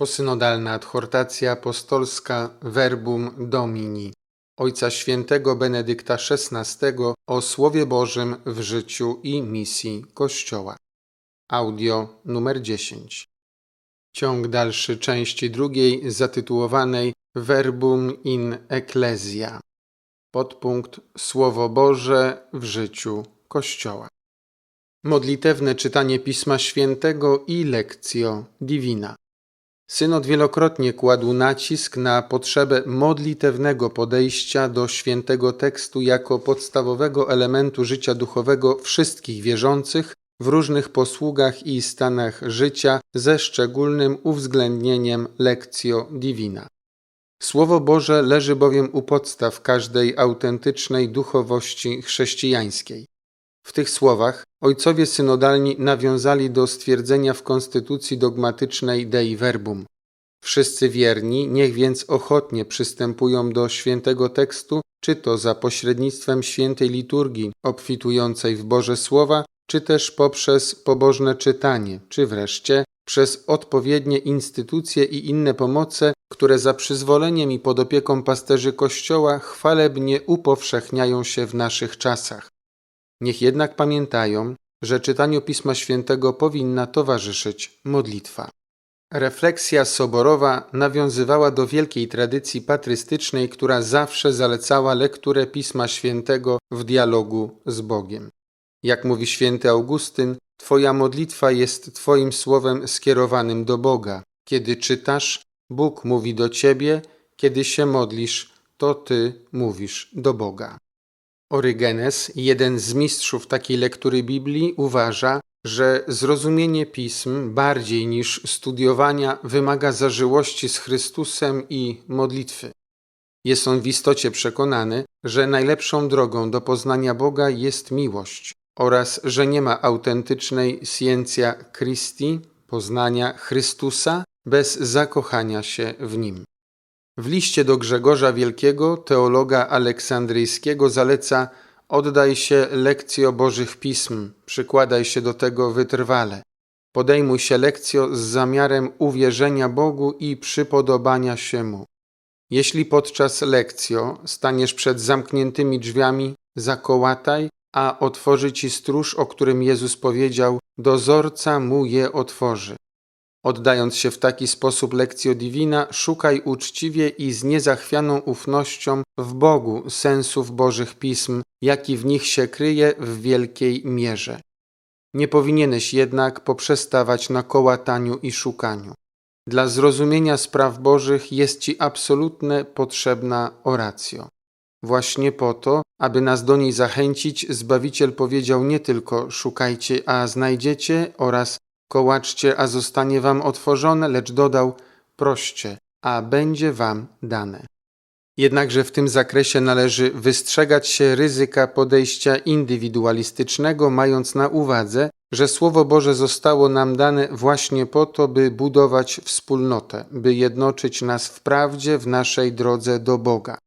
Posynodalna adhortacja apostolska Verbum Domini Ojca Świętego Benedykta XVI o Słowie Bożym w życiu i misji Kościoła. Audio numer 10. Ciąg dalszy części drugiej zatytułowanej Verbum in Ecclesia. Podpunkt Słowo Boże w życiu Kościoła. Modlitewne czytanie Pisma Świętego i lekcjo divina. Synod wielokrotnie kładł nacisk na potrzebę modlitewnego podejścia do świętego tekstu jako podstawowego elementu życia duchowego wszystkich wierzących w różnych posługach i stanach życia, ze szczególnym uwzględnieniem lekcjo divina. Słowo Boże leży bowiem u podstaw każdej autentycznej duchowości chrześcijańskiej. W tych słowach ojcowie synodalni nawiązali do stwierdzenia w konstytucji dogmatycznej Dei Verbum. Wszyscy wierni niech więc ochotnie przystępują do świętego tekstu, czy to za pośrednictwem świętej liturgii obfitującej w Boże Słowa, czy też poprzez pobożne czytanie, czy wreszcie przez odpowiednie instytucje i inne pomoce, które za przyzwoleniem i pod opieką pasterzy Kościoła chwalebnie upowszechniają się w naszych czasach. Niech jednak pamiętają, że czytaniu Pisma Świętego powinna towarzyszyć modlitwa. Refleksja soborowa nawiązywała do wielkiej tradycji patrystycznej, która zawsze zalecała lekturę Pisma Świętego w dialogu z Bogiem. Jak mówi święty Augustyn, Twoja modlitwa jest Twoim słowem skierowanym do Boga. Kiedy czytasz, Bóg mówi do Ciebie, kiedy się modlisz, to Ty mówisz do Boga. Orygenes, jeden z mistrzów takiej lektury Biblii, uważa, że zrozumienie pism bardziej niż studiowania wymaga zażyłości z Chrystusem i modlitwy. Jest on w istocie przekonany, że najlepszą drogą do poznania Boga jest miłość oraz że nie ma autentycznej scientia Christi, poznania Chrystusa, bez zakochania się w Nim. W liście do Grzegorza Wielkiego, teologa aleksandryjskiego, zaleca oddaj się lekcjo Bożych Pism, przykładaj się do tego wytrwale. Podejmuj się lekcjo z zamiarem uwierzenia Bogu i przypodobania się Mu. Jeśli podczas lekcjo staniesz przed zamkniętymi drzwiami, zakołataj, a otworzy ci stróż, o którym Jezus powiedział, dozorca mu je otworzy. Oddając się w taki sposób lekcjo divina, szukaj uczciwie i z niezachwianą ufnością w Bogu sensów Bożych Pism, jaki w nich się kryje w wielkiej mierze. Nie powinieneś jednak poprzestawać na kołataniu i szukaniu. Dla zrozumienia spraw Bożych jest Ci absolutnie potrzebna oracjo. Właśnie po to, aby nas do niej zachęcić, Zbawiciel powiedział nie tylko szukajcie, a znajdziecie oraz kołaczcie, a zostanie wam otworzone, lecz dodał proście, a będzie wam dane. Jednakże w tym zakresie należy wystrzegać się ryzyka podejścia indywidualistycznego, mając na uwadze, że Słowo Boże zostało nam dane właśnie po to, by budować wspólnotę, by jednoczyć nas w prawdzie w naszej drodze do Boga.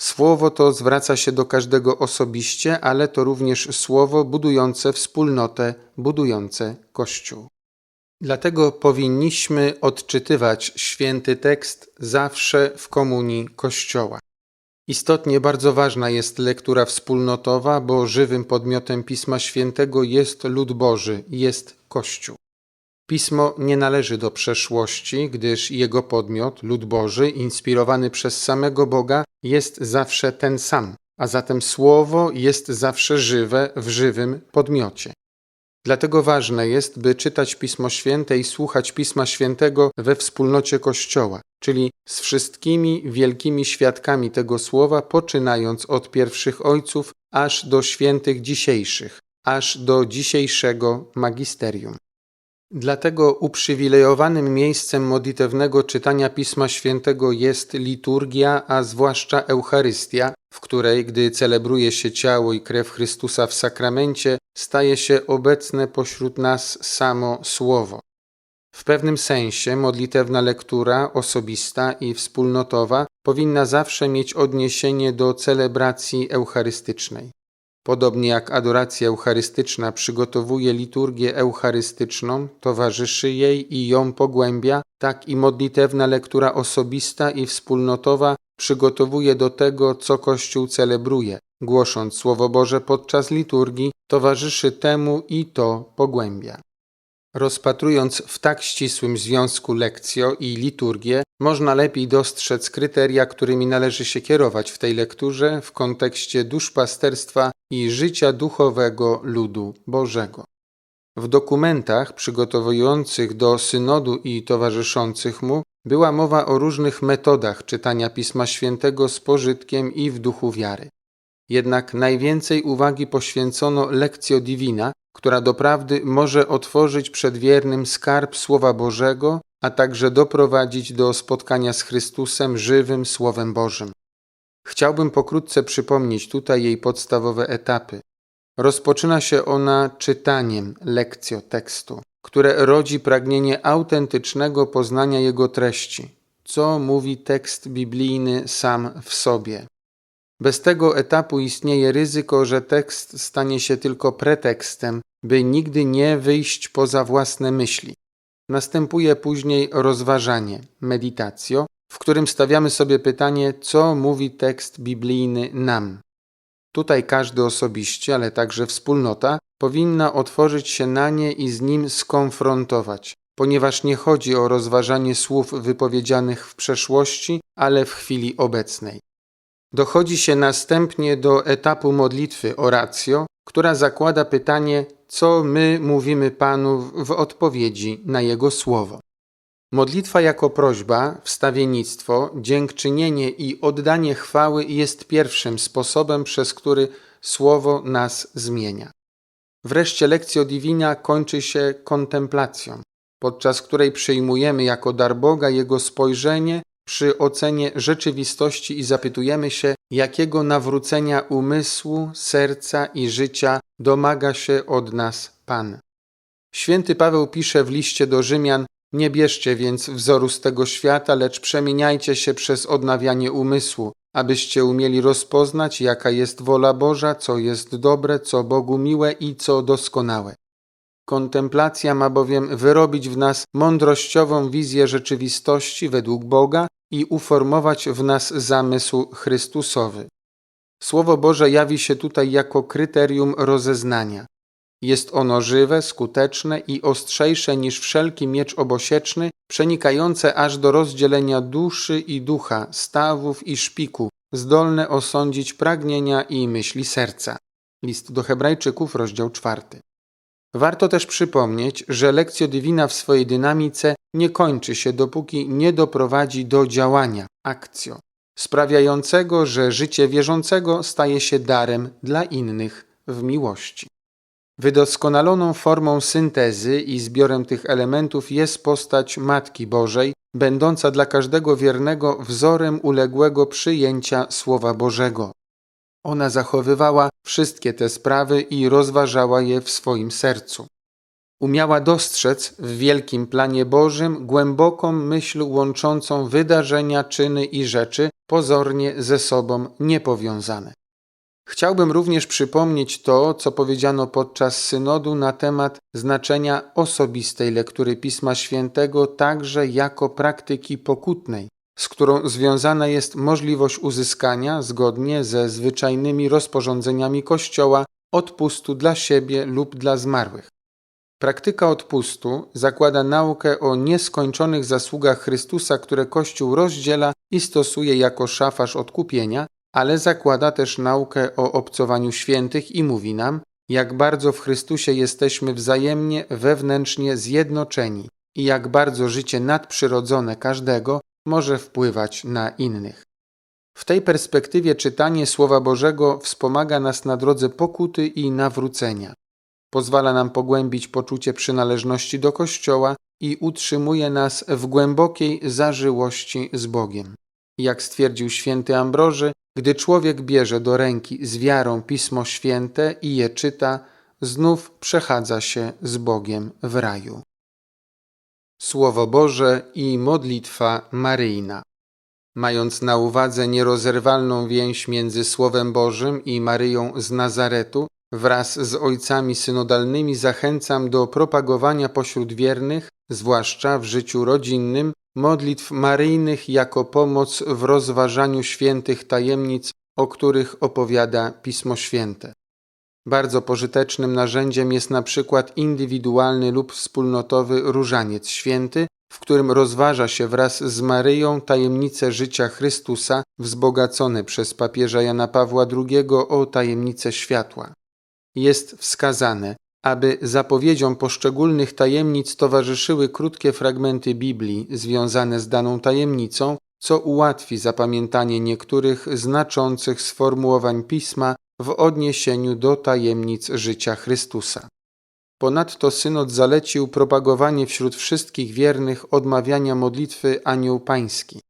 Słowo to zwraca się do każdego osobiście, ale to również słowo budujące wspólnotę, budujące Kościół. Dlatego powinniśmy odczytywać święty tekst zawsze w komunii Kościoła. Istotnie bardzo ważna jest lektura wspólnotowa, bo żywym podmiotem Pisma Świętego jest lud Boży, jest Kościół. Pismo nie należy do przeszłości, gdyż jego podmiot, lud Boży, inspirowany przez samego Boga, jest zawsze ten sam, a zatem Słowo jest zawsze żywe w żywym podmiocie. Dlatego ważne jest, by czytać Pismo Święte i słuchać Pisma Świętego we wspólnocie Kościoła, czyli z wszystkimi wielkimi świadkami tego słowa, poczynając od pierwszych ojców aż do świętych dzisiejszych, aż do dzisiejszego magisterium. Dlatego uprzywilejowanym miejscem modlitewnego czytania Pisma Świętego jest liturgia, a zwłaszcza Eucharystia, w której, gdy celebruje się ciało i krew Chrystusa w sakramencie, staje się obecne pośród nas samo Słowo. W pewnym sensie modlitewna lektura, osobista i wspólnotowa, powinna zawsze mieć odniesienie do celebracji eucharystycznej. Podobnie jak adoracja eucharystyczna przygotowuje liturgię eucharystyczną, towarzyszy jej i ją pogłębia, tak i modlitewna lektura osobista i wspólnotowa przygotowuje do tego, co Kościół celebruje. Głosząc Słowo Boże podczas liturgii, towarzyszy temu i to pogłębia. Rozpatrując w tak ścisłym związku lekcjo i liturgię, można lepiej dostrzec kryteria, którymi należy się kierować w tej lekturze w kontekście duszpasterstwa i życia duchowego ludu Bożego. W dokumentach przygotowujących do synodu i towarzyszących mu była mowa o różnych metodach czytania Pisma Świętego z pożytkiem i w duchu wiary. Jednak najwięcej uwagi poświęcono lekcjo divina, która doprawdy może otworzyć przed wiernym skarb Słowa Bożego, a także doprowadzić do spotkania z Chrystusem żywym Słowem Bożym. Chciałbym pokrótce przypomnieć tutaj jej podstawowe etapy. Rozpoczyna się ona czytaniem lekcjo tekstu, które rodzi pragnienie autentycznego poznania jego treści, co mówi tekst biblijny sam w sobie. Bez tego etapu istnieje ryzyko, że tekst stanie się tylko pretekstem, by nigdy nie wyjść poza własne myśli. Następuje później rozważanie, meditacjo, w którym stawiamy sobie pytanie, co mówi tekst biblijny nam. Tutaj każdy osobiście, ale także wspólnota powinna otworzyć się na nie i z nim skonfrontować, ponieważ nie chodzi o rozważanie słów wypowiedzianych w przeszłości, ale w chwili obecnej. Dochodzi się następnie do etapu modlitwy oratio, która zakłada pytanie, co my mówimy Panu w odpowiedzi na Jego słowo. Modlitwa jako prośba, wstawiennictwo, dziękczynienie i oddanie chwały jest pierwszym sposobem, przez który słowo nas zmienia. Wreszcie lekcja divina kończy się kontemplacją, podczas której przyjmujemy jako dar Boga Jego spojrzenie przy ocenie rzeczywistości i zapytujemy się, jakiego nawrócenia umysłu, serca i życia domaga się od nas Pan. Święty Paweł pisze w liście do Rzymian: Nie bierzcie więc wzoru z tego świata, lecz przemieniajcie się przez odnawianie umysłu, abyście umieli rozpoznać, jaka jest wola Boża, co jest dobre, co Bogu miłe i co doskonałe. Kontemplacja ma bowiem wyrobić w nas mądrościową wizję rzeczywistości według Boga i uformować w nas zamysł Chrystusowy. Słowo Boże jawi się tutaj jako kryterium rozeznania. Jest ono żywe, skuteczne i ostrzejsze niż wszelki miecz obosieczny, przenikające aż do rozdzielenia duszy i ducha, stawów i szpiku, zdolne osądzić pragnienia i myśli serca. List do Hebrajczyków, rozdział czwarty. Warto też przypomnieć, że lekcja divina w swojej dynamice nie kończy się, dopóki nie doprowadzi do działania, akcjo, sprawiającego, że życie wierzącego staje się darem dla innych w miłości. Wydoskonaloną formą syntezy i zbiorem tych elementów jest postać Matki Bożej, będąca dla każdego wiernego wzorem uległego przyjęcia Słowa Bożego. Ona zachowywała wszystkie te sprawy i rozważała je w swoim sercu. Umiała dostrzec w wielkim planie Bożym głęboką myśl łączącą wydarzenia, czyny i rzeczy pozornie ze sobą niepowiązane. Chciałbym również przypomnieć to, co powiedziano podczas synodu na temat znaczenia osobistej lektury Pisma Świętego także jako praktyki pokutnej, z którą związana jest możliwość uzyskania, zgodnie ze zwyczajnymi rozporządzeniami Kościoła, odpustu dla siebie lub dla zmarłych. Praktyka odpustu zakłada naukę o nieskończonych zasługach Chrystusa, które Kościół rozdziela i stosuje jako szafarz odkupienia, ale zakłada też naukę o obcowaniu świętych i mówi nam, jak bardzo w Chrystusie jesteśmy wzajemnie wewnętrznie zjednoczeni i jak bardzo życie nadprzyrodzone każdego może wpływać na innych. W tej perspektywie czytanie Słowa Bożego wspomaga nas na drodze pokuty i nawrócenia. Pozwala nam pogłębić poczucie przynależności do Kościoła i utrzymuje nas w głębokiej zażyłości z Bogiem. Jak stwierdził święty Ambroży, gdy człowiek bierze do ręki z wiarą Pismo Święte i je czyta, znów przechadza się z Bogiem w raju. Słowo Boże i modlitwa Maryjna. Mając na uwadze nierozerwalną więź między Słowem Bożym i Maryją z Nazaretu, wraz z ojcami synodalnymi zachęcam do propagowania pośród wiernych, zwłaszcza w życiu rodzinnym, modlitw maryjnych jako pomoc w rozważaniu świętych tajemnic, o których opowiada Pismo Święte. Bardzo pożytecznym narzędziem jest na przykład indywidualny lub wspólnotowy różaniec święty, w którym rozważa się wraz z Maryją tajemnice życia Chrystusa, wzbogacone przez papieża Jana Pawła II o tajemnice światła. Jest wskazane, aby zapowiedziom poszczególnych tajemnic towarzyszyły krótkie fragmenty Biblii związane z daną tajemnicą, co ułatwi zapamiętanie niektórych znaczących sformułowań pisma w odniesieniu do tajemnic życia Chrystusa. Ponadto synod zalecił propagowanie wśród wszystkich wiernych odmawiania modlitwy Anioł Pański.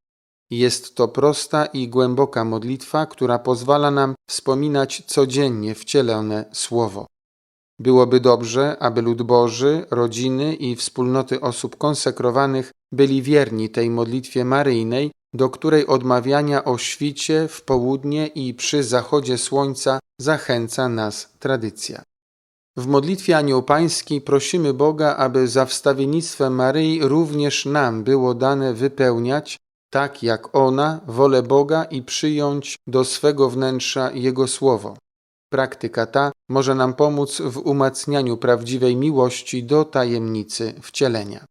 Jest to prosta i głęboka modlitwa, która pozwala nam wspominać codziennie wcielone Słowo. Byłoby dobrze, aby lud Boży, rodziny i wspólnoty osób konsekrowanych byli wierni tej modlitwie maryjnej, do której odmawiania o świcie, w południe i przy zachodzie słońca zachęca nas tradycja. W modlitwie Anioł Pański prosimy Boga, aby za wstawiennictwem Maryi również nam było dane wypełniać, tak jak ona, wolę Boga i przyjąć do swego wnętrza Jego Słowo. Praktyka ta może nam pomóc w umacnianiu prawdziwej miłości do tajemnicy wcielenia.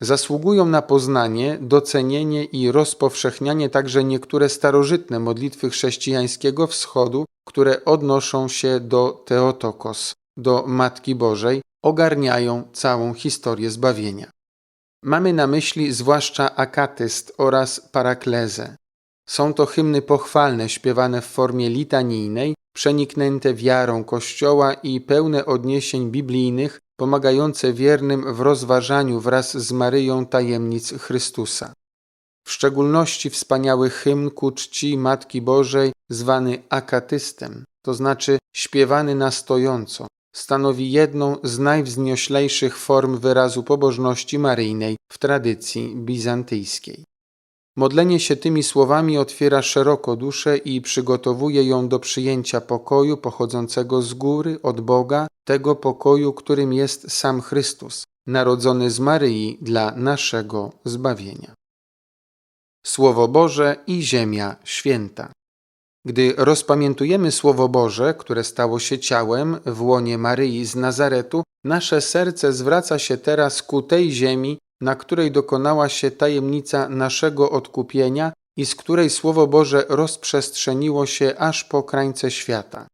Zasługują na poznanie, docenienie i rozpowszechnianie także niektóre starożytne modlitwy chrześcijańskiego wschodu, które odnoszą się do Teotokos, do Matki Bożej, ogarniają całą historię zbawienia. Mamy na myśli zwłaszcza akatyst oraz paraklezę. Są to hymny pochwalne śpiewane w formie litanijnej, przeniknięte wiarą Kościoła i pełne odniesień biblijnych, pomagające wiernym w rozważaniu wraz z Maryją tajemnic Chrystusa. W szczególności wspaniały hymn ku czci Matki Bożej, zwany akatystem, to znaczy śpiewany na stojąco, stanowi jedną z najwznioślejszych form wyrazu pobożności maryjnej w tradycji bizantyjskiej. Modlenie się tymi słowami otwiera szeroko duszę i przygotowuje ją do przyjęcia pokoju pochodzącego z góry, od Boga, tego pokoju, którym jest sam Chrystus, narodzony z Maryi dla naszego zbawienia. Słowo Boże i Ziemia Święta. Gdy rozpamiętujemy Słowo Boże, które stało się ciałem w łonie Maryi z Nazaretu, nasze serce zwraca się teraz ku tej ziemi, na której dokonała się tajemnica naszego odkupienia i z której Słowo Boże rozprzestrzeniło się aż po krańce świata.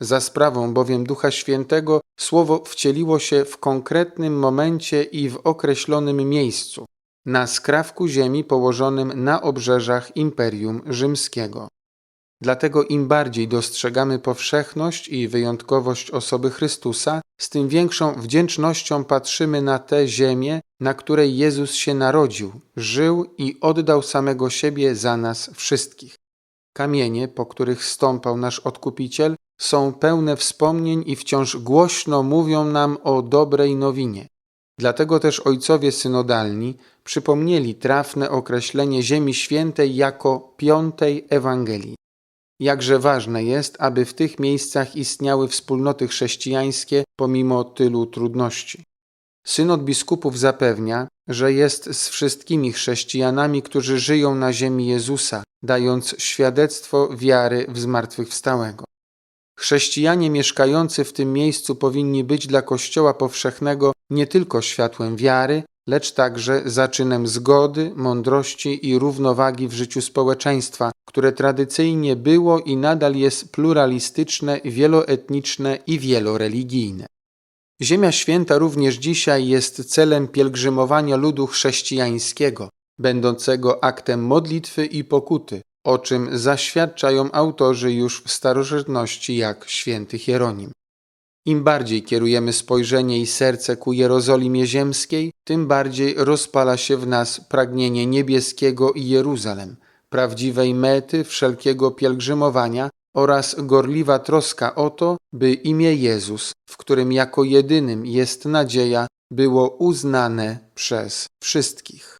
Za sprawą bowiem Ducha Świętego Słowo wcieliło się w konkretnym momencie i w określonym miejscu, na skrawku ziemi położonym na obrzeżach Imperium Rzymskiego. Dlatego im bardziej dostrzegamy powszechność i wyjątkowość osoby Chrystusa, z tym większą wdzięcznością patrzymy na tę ziemię, na której Jezus się narodził, żył i oddał samego siebie za nas wszystkich. Kamienie, po których stąpał nasz Odkupiciel, są pełne wspomnień i wciąż głośno mówią nam o dobrej nowinie. Dlatego też ojcowie synodalni przypomnieli trafne określenie Ziemi Świętej jako piątej Ewangelii. Jakże ważne jest, aby w tych miejscach istniały wspólnoty chrześcijańskie pomimo tylu trudności. Synod biskupów zapewnia, że jest z wszystkimi chrześcijanami, którzy żyją na ziemi Jezusa, dając świadectwo wiary w zmartwychwstałego. Chrześcijanie mieszkający w tym miejscu powinni być dla Kościoła powszechnego nie tylko światłem wiary, lecz także zaczynem zgody, mądrości i równowagi w życiu społeczeństwa, które tradycyjnie było i nadal jest pluralistyczne, wieloetniczne i wieloreligijne. Ziemia Święta również dzisiaj jest celem pielgrzymowania ludu chrześcijańskiego, będącego aktem modlitwy i pokuty, o czym zaświadczają autorzy już w starożytności jak święty Hieronim. Im bardziej kierujemy spojrzenie i serce ku Jerozolimie ziemskiej, tym bardziej rozpala się w nas pragnienie niebieskiego i Jeruzalem, prawdziwej mety wszelkiego pielgrzymowania oraz gorliwa troska o to, by imię Jezus, w którym jako jedynym jest nadzieja, było uznane przez wszystkich.